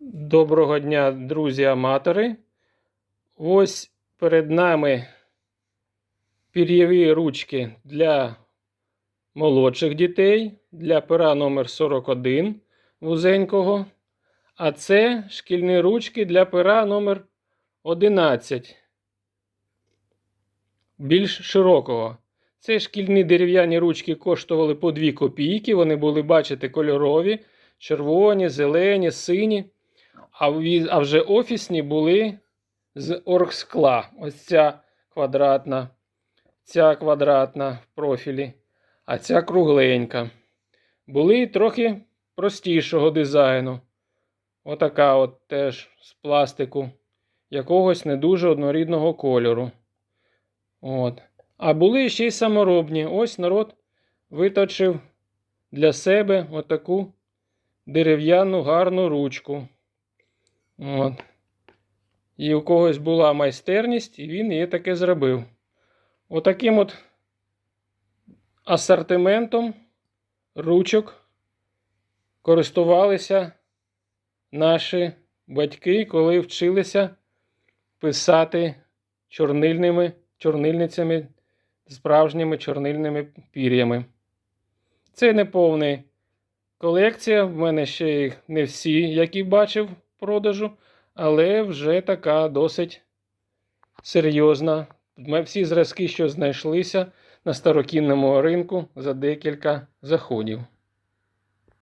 Доброго дня, друзі-аматори. Ось перед нами пір'єві ручки для молодших дітей, для пера номер 41 вузенького. А це шкільні ручки для пера номер 11 більш широкого. Це шкільні дерев'яні ручки коштували по 2 копійки. Вони були, бачите, кольорові, червоні, зелені, сині. А вже офісні були з оргскла. Ось ця квадратна, ця квадратна в профілі, а ця кругленька. Були трохи простішого дизайну. Отака от теж з пластику, якогось не дуже однорідного кольору. От. А були ще й саморобні. Ось народ виточив для себе отаку дерев'яну гарну ручку. От. І у когось була майстерність, і він її таке зробив. Отаким от асортиментом ручок користувалися наші батьки, коли вчилися писати чорнильними, чорнильницями, справжніми чорнильними пір'ями. Це не повна колекція. В мене ще їх не всі, які бачив продажу, але вже така досить серйозна. Ми всі зразки, що знайшлися на старокінному ринку за декілька заходів.